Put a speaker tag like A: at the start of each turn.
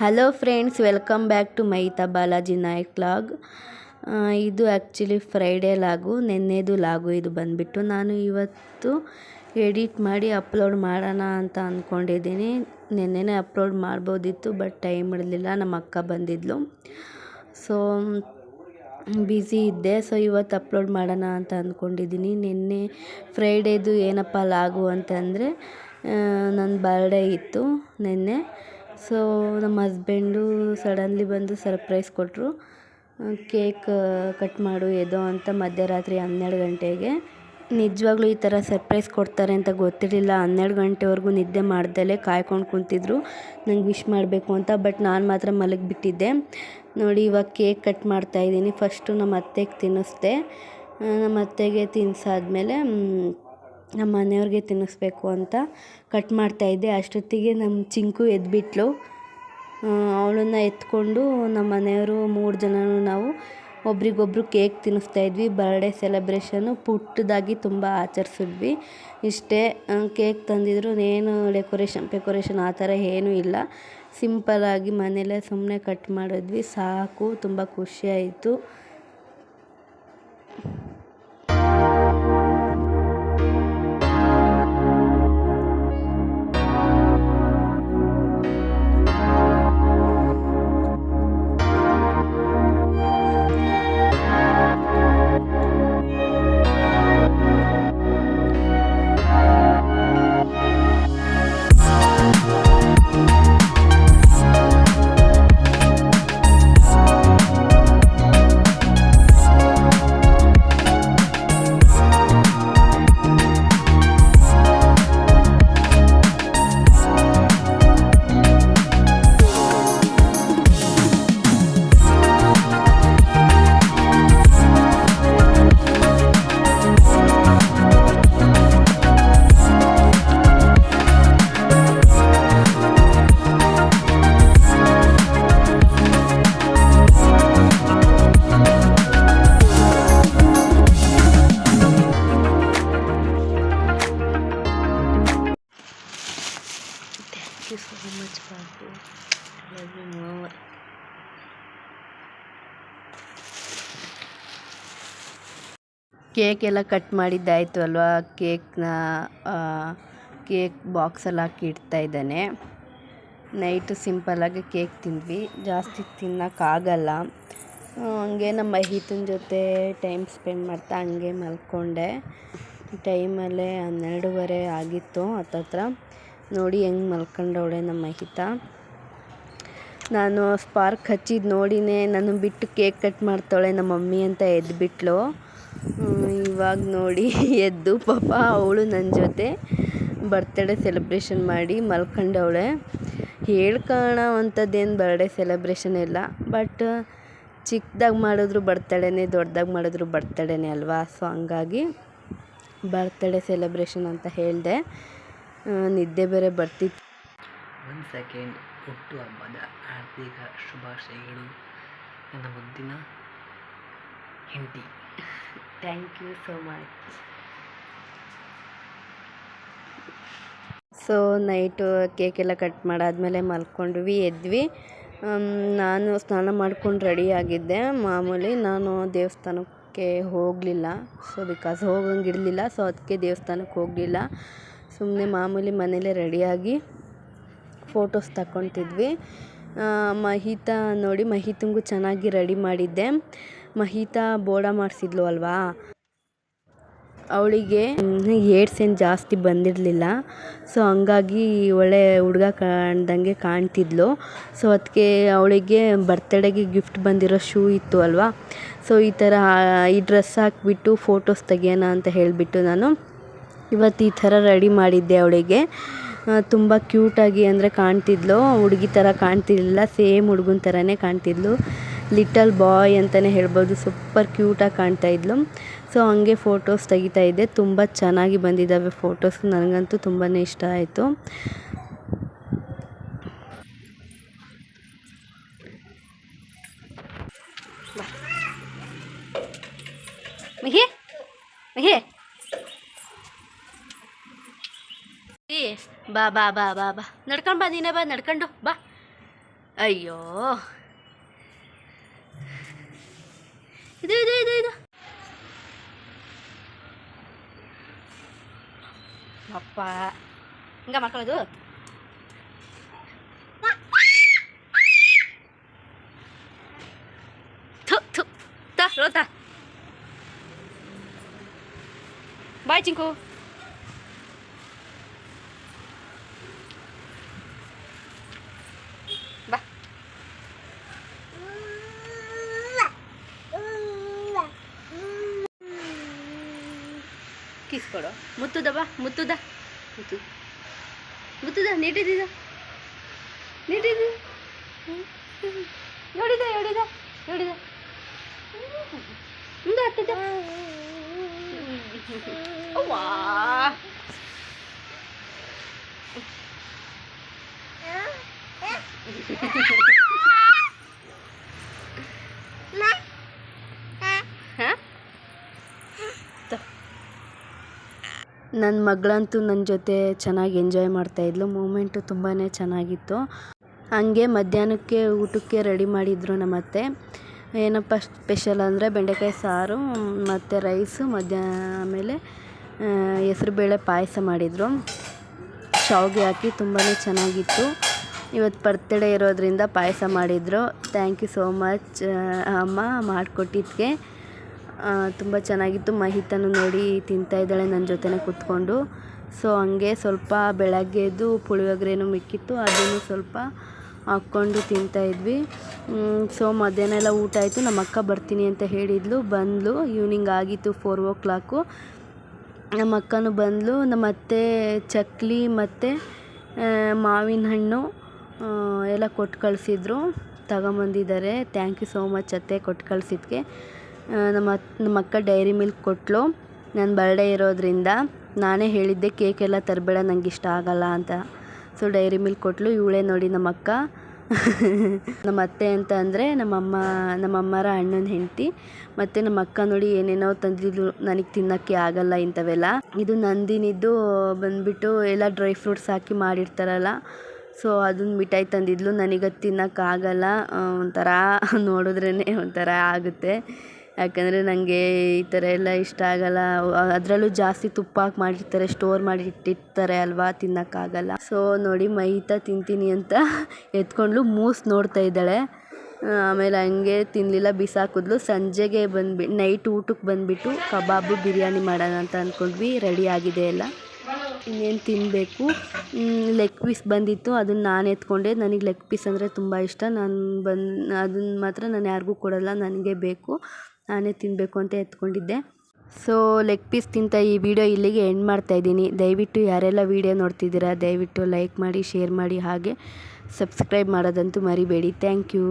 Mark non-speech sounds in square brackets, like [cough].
A: Hello friends welcome back to ಮೈತಾ Balaji Nayak log ಇದು actually Friday ಲಾಗು, ನೆನ್ನೆದು ಲಾಗು ಇದು ಬಂದುಬಿಟ್ಟು ನಾನು ಇವತ್ತು ಎಡಿಟ್ ಮಾಡಿ ಅಪ್ಲೋಡ್ ಮಾಡೋಣ ಅಂತ ಅಂದ್ಕೊಂಡಿದ್ದೀನಿ ನೆನ್ನೆನೇ ಅಪ್ಲೋಡ್ ಮಾಡ್ಬೋದಿತ್ತು ಬಟ್ ಟೈಮ್ ಇರಲಿಲ್ಲ, ನಮ್ಮ ಅಕ್ಕ ಬಂದಿದ್ಲು. ಸೊ ಬ್ಯುಸಿ ಇದ್ದೆ ಸೊ ಇವತ್ತು ಅಪ್ಲೋಡ್ ಮಾಡೋಣ ಅಂತ ಅಂದ್ಕೊಂಡಿದ್ದೀನಿ ನಿನ್ನೆ ಫ್ರೈಡೇದು ಏನಪ್ಪ ಲಾಗು ಅಂತಂದರೆ ನನ್ನ ಬರ್ಡೇ ಇತ್ತು ನಿನ್ನೆ. ಸೊ ನಮ್ಮ ಹಸ್ಬೆಂಡು ಸಡನ್ಲಿ ಬಂದು ಸರ್ಪ್ರೈಸ್ ಕೊಟ್ಟರು ಕೇಕ್ ಕಟ್ ಮಾಡು, ಎದೋ ಅಂತ ಮಧ್ಯರಾತ್ರಿ ಹನ್ನೆರಡು ಗಂಟೆಗೆ. ನಿಜವಾಗ್ಲೂ ಈ ಥರ ಸರ್ಪ್ರೈಸ್ ಕೊಡ್ತಾರೆ ಅಂತ ಗೊತ್ತಿರಲಿಲ್ಲ. ಹನ್ನೆರಡು ಗಂಟೆವರೆಗೂ ನಿದ್ದೆ ಮಾಡ್ದಲೇ ಕಾಯ್ಕೊಂಡು ಕುಂತಿದ್ರು. ನಂಗೆ ವಿಶ್ ಮಾಡಬೇಕು ಅಂತ, ಬಟ್ ನಾನು ಮಾತ್ರ ಮಲಗಿಬಿಟ್ಟಿದ್ದೆ. ನೋಡಿ, ಇವಾಗ ಕೇಕ್ ಕಟ್ ಮಾಡ್ತಾಯಿದ್ದೀನಿ ಫಸ್ಟು ನಮ್ಮ ಅತ್ತೆಗೆ ತಿನ್ನಿಸ್ದೆ. ನಮ್ಮ ಅತ್ತೆಗೆ ತಿನ್ನಿಸಾದ್ಮೇಲೆ ನಮ್ಮ ಮನೆಯವ್ರಿಗೆ ತಿನ್ನಿಸ್ಬೇಕು ಅಂತ ಕಟ್ ಮಾಡ್ತಾಯಿದ್ದೆ ಅಷ್ಟೊತ್ತಿಗೆ ನಮ್ಮ ಚಿಂಕು ಎದ್ಬಿಟ್ಲು. ಅವಳನ್ನ ಎತ್ಕೊಂಡು ನಮ್ಮ ಮನೆಯವರು ಮೂರು ಜನನೂ ನಾವು ಒಬ್ರಿಗೊಬ್ರು ಕೇಕ್ ತಿನ್ನಿಸ್ತಾಯಿದ್ವಿ ಬರ್ಡೇ ಸೆಲೆಬ್ರೇಷನು ಪುಟ್ಟದಾಗಿ ತುಂಬ ಆಚರಿಸಿದ್ವಿ. ಇಷ್ಟೇ ಕೇಕ್ ತಂದಿದ್ರು. ಏನು ಡೆಕೋರೇಷನ್ ಪೆಕೋರೇಷನ್ ಆ ಥರ ಏನೂ ಇಲ್ಲ. ಸಿಂಪಲ್ಲಾಗಿ ಮನೆಯಲ್ಲೇ ಸುಮ್ಮನೆ ಕಟ್ ಮಾಡಿದ್ವಿ. ಸಾಕು, ತುಂಬ ಖುಷಿಯಾಯಿತು. ಕೇಕ್ ಎಲ್ಲ ಕಟ್ ಮಾಡಿದ್ದಾಯಿತು ಅಲ್ವಾ? ಕೇಕ್ನ ಕೇಕ್ ಬಾಕ್ಸಲ್ಲಿ ಹಾಕಿ ಇಡ್ತಾ ಇದ್ದಾನೆ. ನೈಟು ಸಿಂಪಲ್ಲಾಗಿ ಕೇಕ್ ತಿಂದ್ವಿ. ಜಾಸ್ತಿ ತಿನ್ನೋಕ್ಕಾಗಲ್ಲ ಹಂಗೆ ನಮ್ಮ ಮಹಿತನ ಜೊತೆ ಟೈಮ್ ಸ್ಪೆಂಡ್ ಮಾಡ್ತಾ ಹಂಗೆ ಮಲ್ಕೊಂಡೆ. ಟೈಮಲ್ಲೇ ಹನ್ನೆರಡೂವರೆ ಆಗಿತ್ತು ಹತ್ತತ್ರ ನೋಡಿ ಹೆಂಗೆ ಮಲ್ಕೊಂಡವಳೆ ನಮ್ಮ ಮಹಿತ ನಾನು ಸ್ಪಾರ್ಕ್ ಹಚ್ಚಿದ್ದು ನೋಡಿನೇ ನಾನು ಬಿಟ್ಟು ಕೇಕ್ ಕಟ್ ಮಾಡ್ತಾಳೆ ನಮ್ಮ ಮಮ್ಮಿ ಅಂತ ಎದ್ಬಿಟ್ಲು. ಇವಾಗ ನೋಡಿ ಎದ್ದು ಪಾಪ ಅವಳು ನನ್ನ ಜೊತೆ ಬರ್ತ್ಡೇ ಸೆಲೆಬ್ರೇಷನ್ ಮಾಡಿ ಮಲ್ಕೊಂಡವಳೆ. ಹೇಳ್ಕೋಣ ಅಂಥದ್ದೇನು ಬರ್ಡೇ ಸೆಲೆಬ್ರೇಷನ್ ಇಲ್ಲ ಬಟ್ ಚಿಕ್ಕದಾಗಿ ಮಾಡಿದ್ರು ಬರ್ತಡೇನೆ ದೊಡ್ಡದಾಗಿ ಮಾಡಿದ್ರು ಬರ್ತಡೇನೆ ಅಲ್ವಾ? ಸೊ ಹಂಗಾಗಿ ಬರ್ತ್ಡೇ ಸೆಲೆಬ್ರೇಷನ್ ಅಂತ ಹೇಳಿದೆ. ನಿದ್ದೆ ಬೇರೆ ಬರ್ತಿತ್ತು.
B: ಒಂದು ಸೆಕೆಂಡ್ ಹುಟ್ಟು ಹಬ್ಬದ ಹಾರ್ದಿಕ ಶುಭಾಶಯಗಳು. ನನ್ನ ಮುದ್ದಿನ ಹೆಂಡತಿ.
A: Thank you so much so night ಕೇಕೆಲ್ಲ cut ಮಾಡಾದ್ಮೇಲೆ ಮಲ್ಕೊಂಡ್ವಿ, ಎದ್ವಿ. ನಾನು ಸ್ನಾನ ಮಾಡ್ಕೊಂಡು ರೆಡಿಯಾಗಿದ್ದೆ ಮಾಮೂಲಿ ನಾನು ದೇವಸ್ಥಾನಕ್ಕೆ ಹೋಗಲಿಲ್ಲ. ಸೊ ಬಿಕಾಸ್ ಹೋಗಂಗಿರಲಿಲ್ಲ ಸೊ ಅದಕ್ಕೆ ದೇವಸ್ಥಾನಕ್ಕೆ ಹೋಗಲಿಲ್ಲ. ಸುಮ್ಮನೆ ಮಾಮೂಲಿ ಮನೇಲೇ ರೆಡಿಯಾಗಿ ಫೋಟೋಸ್ ತಗೊತಿದ್ವಿ ಮಹಿತಾ ನೋಡಿ ಮಹಿತಂಗೂ ಚೆನ್ನಾಗಿ ರೆಡಿ ಮಾಡಿದ್ದೆ. ಮಹಿತಾ ಬೋಡ ಮಾಡಿಸಿದ್ಲು ಅಲ್ವಾ? ಅವಳಿಗೆ ಏಡ್ಸ್ ಏನು ಜಾಸ್ತಿ ಬಂದಿರಲಿಲ್ಲ. ಸೊ ಹಂಗಾಗಿ ಒಳ್ಳೆ ಹುಡುಗ ಕಾಣ್ದಂಗೆ ಕಾಣ್ತಿದ್ಲು. ಸೊ ಅದಕ್ಕೆ ಅವಳಿಗೆ ಬರ್ತಡೇಗೆ ಗಿಫ್ಟ್ ಬಂದಿರೋ ಶೂ ಇತ್ತು ಅಲ್ವಾ? ಸೊ ಈ ಥರ ಈ ಡ್ರೆಸ್ ಹಾಕ್ಬಿಟ್ಟು ಫೋಟೋಸ್ ತೆಗಿಯೋಣ ಅಂತ ಹೇಳಿಬಿಟ್ಟು ನಾನು ಇವತ್ತು ಈ ಥರ ರೆಡಿ ಮಾಡಿದ್ದೆ ಅವಳಿಗೆ. ತುಂಬ ಕ್ಯೂಟಾಗಿ ಅಂದರೆ ಕಾಣ್ತಿದ್ಲು. ಹುಡುಗಿ ಥರ ಕಾಣ್ತಿರ್ಲಿಲ್ಲ. ಸೇಮ್ ಹುಡುಗನ ಥರನೇ ಕಾಣ್ತಿದ್ಲು. ಲಿಟಲ್ ಬಾಯ್ ಅಂತಲೇ ಹೇಳ್ಬೋದು. ಸೂಪರ್ ಕ್ಯೂಟಾಗಿ ಕಾಣ್ತಾ ಇದ್ಲು. ಸೊ, ಹಂಗೆ ಫೋಟೋಸ್ ತೆಗಿತಾ ಇದ್ದೆ. ತುಂಬ ಚೆನ್ನಾಗಿ ಬಂದಿದ್ದಾವೆ ಫೋಟೋಸ್. ನನಗಂತೂ ತುಂಬಾ ಇಷ್ಟ ಆಯಿತು. ಬಾ ಬಾ ಬಾ ಬಾ ಬಾ. ನಡ್ಕೊಂಡು ಬಾ, ನೀನೇ ಬಾ, ನಡ್ಕೊಂಡು ಬಾ. ಅಯ್ಯೋ. ಇದು ಇದು ಇದು ಇದು ಅಪ್ಪ ಹಿಂಗ ಮಾಡ್ಕೊಳ್ಳೋದು ಥು ಥು ತಾ ರೋತಾ ಬಾಯ್ ಚಿಂಕು ಕಿಸ್ ಕೊಡು ಮುತ್ತುದ ಬಾ ಮುತ್ತುದ ಮುತ್ತು ಮುತ್ತುದ ನೀಟಿದ ನೀಟಿದ ನೋಡಿದ ನೋಡಿದ ನೋಡಿದ ಮುಂದೆ ಹತ್ತಿದ ಅವ್ವಾ ಹಾ ನನ್ನ ಮಗಳಂತೂ ನನ್ನ ಜೊತೆ ಚೆನ್ನಾಗಿ ಎಂಜಾಯ್ ಮಾಡ್ತಾಯಿದ್ಲು ಮೂಮೆಂಟು ತುಂಬಾ ಚೆನ್ನಾಗಿತ್ತು. ಹಂಗೆ ಮಧ್ಯಾಹ್ನಕ್ಕೆ ಊಟಕ್ಕೆ ರೆಡಿ ಮಾಡಿದ್ರು ನಮ್ಮ ಅತ್ತೆ ಏನಪ್ಪ ಸ್ಪೆಷಲ್ ಅಂದರೆ ಬೆಂಡೆಕಾಯಿ ಸಾರು, ಮತ್ತು ರೈಸು ಮಧ್ಯಾಹ್ನ ಆಮೇಲೆ ಹೆಸ್ರುಬೇಳೆ ಪಾಯಸ ಮಾಡಿದರು. ಶಾವಿಗೆ ಹಾಕಿ ತುಂಬಾ ಚೆನ್ನಾಗಿತ್ತು. ಇವತ್ತು ಬರ್ತಡೇ ಇರೋದರಿಂದ ಪಾಯಸ ಮಾಡಿದರು. ಥ್ಯಾಂಕ್ ಯು ಸೋ ಮಚ್ ಅಮ್ಮ ಮಾಡಿಕೊಟ್ಟಿದ್ದಕ್ಕೆ ತುಂಬ ಚೆನ್ನಾಗಿತ್ತು. ಮಹಿತನು ನೋಡಿ ತಿಂತಾ ಇದ್ದಾಳೆ ನನ್ನ ಜೊತೆನೇ ಕೂತ್ಕೊಂಡು. ಸೊ ಹಂಗೆ ಸ್ವಲ್ಪ ಬೆಳಗ್ಗೆದು ಪುಳಿಯೋಗರೆನೂ ಮಿಕ್ಕಿತ್ತು. ಅದನ್ನು ಸ್ವಲ್ಪ ಹಾಕ್ಕೊಂಡು ತಿಂತಾಯಿದ್ವಿ ಸೊ ಮಧ್ಯಾಹ್ನ ಎಲ್ಲ ಊಟ ಆಯಿತು. ನಮ್ಮ ಅಕ್ಕ ಬರ್ತೀನಿ ಅಂತ ಹೇಳಿದ್ಲು. ಬಂದಳು ಈವ್ನಿಂಗ್ ಆಗಿತ್ತು ಫೋರ್ ಓ ಕ್ಲಾಕು ನಮ್ಮ ಅಕ್ಕನೂ ಬಂದಳು ನಮ್ಮ ಅತ್ತೆ ಚಕ್ಲಿ ಮತ್ತು ಮಾವಿನ ಹಣ್ಣು ಎಲ್ಲ ಕೊಟ್ಟು ಕಳಿಸಿದ್ರು. ತಗೊಂಬಂದಿದ್ದಾರೆ. ಥ್ಯಾಂಕ್ ಯು ಸೋ ಮಚ್ ಅತ್ತೆ ಕೊಟ್ಟು ಕಳ್ಸಿದ್ದಕ್ಕೆ ನಮ್ಮ ನಮ್ಮ ಅಕ್ಕ ಡೈರಿ ಮಿಲ್ಕ್ ಕೊಟ್ಟಳು ನನ್ನ ಬರ್ಡೇ ಇರೋದರಿಂದ ನಾನೇ ಹೇಳಿದ್ದೆ ಕೇಕ್ ಎಲ್ಲ ತರಬೇಡ, ನಂಗೆ ಇಷ್ಟ ಆಗಲ್ಲ ಅಂತ. ಸೊ ಡೈರಿ ಮಿಲ್ಕ್ ಕೊಟ್ಟಳು ಇವಳೇ ನೋಡಿ ನಮ್ಮ ಅಕ್ಕ. [laughs] ನಮ್ಮ ಅತ್ತೆ ಅಂತ ಅಂದರೆ ನಮ್ಮಮ್ಮ ನಮ್ಮಮ್ಮರ ಅಣ್ಣನ ಹೆಂಡತಿ. ಮತ್ತು ನಮ್ಮ ಅಕ್ಕ ನೋಡಿ ಏನೇನೋ ತಂದಿದ್ಲು. ನನಗೆ ತಿನ್ನೋಕ್ಕೆ ಆಗಲ್ಲ ಇಂಥವೆಲ್ಲ. ಇದು ನಂದಿನಿದ್ದು ಬಂದ್ಬಿಟ್ಟು ಎಲ್ಲ ಡ್ರೈ ಫ್ರೂಟ್ಸ್ ಹಾಕಿ ಮಾಡಿರ್ತಾರಲ್ಲ. ಸೊ ಅದನ್ನ ಮಿಠಾಯಿ ತಂದಿದ್ಲು. ನನಗದು ತಿನ್ನೋಕ್ಕಾಗಲ್ಲ ಒಂಥರ ನೋಡಿದ್ರೇ ಒಂಥರ ಆಗುತ್ತೆ. ಯಾಕಂದರೆ ನನಗೆ ಈ ಥರ ಎಲ್ಲ ಇಷ್ಟ ಆಗಲ್ಲ. ಅದರಲ್ಲೂ ಜಾಸ್ತಿ ತುಪ್ಪ ಹಾಕಿ ಮಾಡಿರ್ತಾರೆ, ಸ್ಟೋರ್ ಮಾಡಿ ಇಟ್ಟಿರ್ತಾರೆ ಅಲ್ವಾ ತಿನ್ನೋಕ್ಕಾಗಲ್ಲ. ಸೊ ನೋಡಿ, ಮೈತ ತಿಂತೀನಿ ಅಂತ ಎತ್ಕೊಂಡ್ಲು ಮೂಸ್ ನೋಡ್ತಾ ಇದ್ದಾಳೆ. ಆಮೇಲೆ ಹಂಗೆ ತಿನ್ನಲಿಲ್ಲ ಬಿಸಾಕಿದ್ಲು. ಸಂಜೆಗೆ ಬಂದ್ಬಿಟ್ಟು ನೈಟ್ ಊಟಕ್ಕೆ ಬಂದುಬಿಟ್ಟು ಕಬಾಬು ಬಿರಿಯಾನಿ ಮಾಡೋಣ ಅಂತ ಅಂದ್ಕೊಂಡ್ವಿ ರೆಡಿ ಆಗಿದೆ ಎಲ್ಲ. ಇನ್ನೇನು ತಿನ್ನಬೇಕು ಲೆಗ್ ಪೀಸ್ ಬಂದಿತ್ತು. ಅದನ್ನು ನಾನು ಎತ್ಕೊಂಡೆ. ನನಗೆ ಲೆಗ್ ಪೀಸ್ ಅಂದರೆ ತುಂಬ ಇಷ್ಟ. ನಾನು ಬಂದು ಅದನ್ನು ಮಾತ್ರ ನಾನು ಯಾರಿಗೂ ಕೊಡಲ್ಲ. ನನಗೆ ಬೇಕು. ನಾನೇ ತಿನ್ನಬೇಕು ಅಂತ ಎತ್ಕೊಂಡಿದ್ದೆ. ಸೊ ಲೆಗ್ ಪೀಸ್ ತಿಂತ ಈ ವಿಡಿಯೋ ಇಲ್ಲಿಗೆ ಎಂಡ್ ಮಾಡ್ತಾ ಇದ್ದೀನಿ. ದಯವಿಟ್ಟು ಯಾರೆಲ್ಲ ವಿಡಿಯೋ ನೋಡ್ತಿದ್ದೀರಾ, ದಯವಿಟ್ಟು ಲೈಕ್ ಮಾಡಿ ಶೇರ್ ಮಾಡಿ, ಹಾಗೆ ಸಬ್ಸ್ಕ್ರೈಬ್ ಮಾಡೋದಂತೂ ಮರಿಬೇಡಿ. Thank you